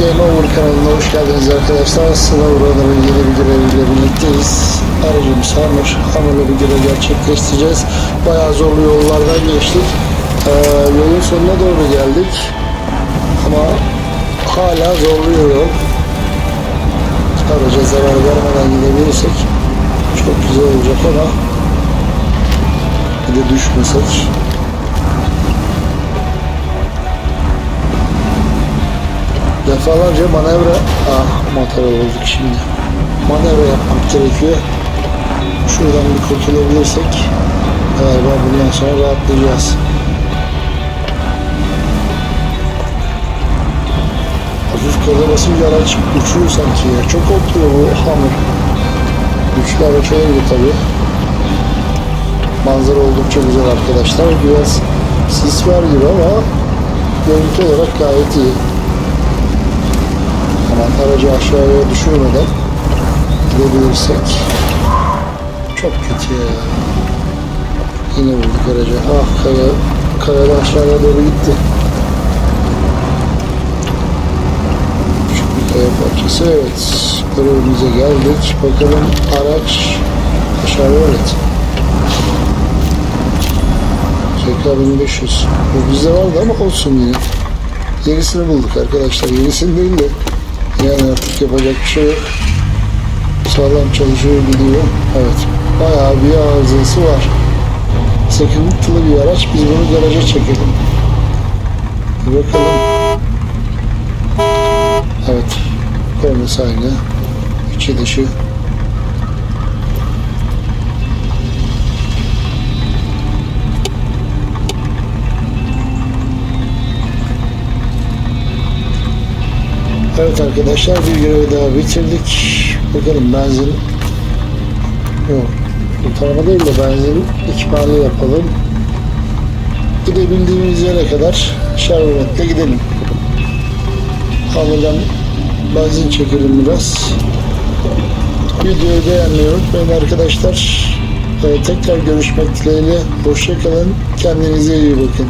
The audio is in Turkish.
Game Over kanalına hoş geldiniz arkadaşlar. Sıla Uralar'ın yeni göreviyle birlikteyiz. Aracımız Hamur. Hamur'la bir görev gerçekleştireceğiz. Bayağı zorlu yollardan geçtik. Ee, yolun sonuna doğru geldik. Ama hala zorluyor yol. Araca zarar vermeden gidebilirsek çok güzel olacak ama bir de düşmesek. Defalarca manevra ah motor olduk şimdi. Manevra yapmak gerekiyor. Şuradan bir kurtulabilirsek galiba bundan sonra rahatlayacağız. Hafif gaza basınca araç uçuyor sanki ya. Çok korkuyor bu hamur. Güçlü araç olunca tabii. Manzara oldukça güzel arkadaşlar. Biraz sis var gibi ama görüntü olarak gayet iyi. Aracı aşağıya düşürmeden gidebilirsek çok kötü ya. Yine vurduk aracı. Ah kaya, kayadan aşağıya doğru gitti. Küçük bir kaya parçası. Evet. Görevimize geldik. Bakalım araç aşağıya evet. Tekrar 1500. Bu bizde vardı ama olsun yine. Yenisini bulduk arkadaşlar. Yenisini değil de yani artık yapacak bir şey yok. Sağlam çalışıyor gidiyor. Evet. Bayağı bir arızası var. Sıkıntılı bir araç. Biz bunu garaja çekelim. Bir bakalım. Evet. Kornası aynı. İçi dışı. Evet arkadaşlar bir görevi daha bitirdik. Bakalım benzin yok. Kurtarma değil de benzin ikmali yapalım. Gidebildiğimiz yere kadar şarbonetle gidelim. Hamurdan benzin çekelim biraz. Videoyu beğenmeyi unutmayın arkadaşlar. Ee, tekrar görüşmek dileğiyle. Hoşçakalın. Kendinize iyi bakın.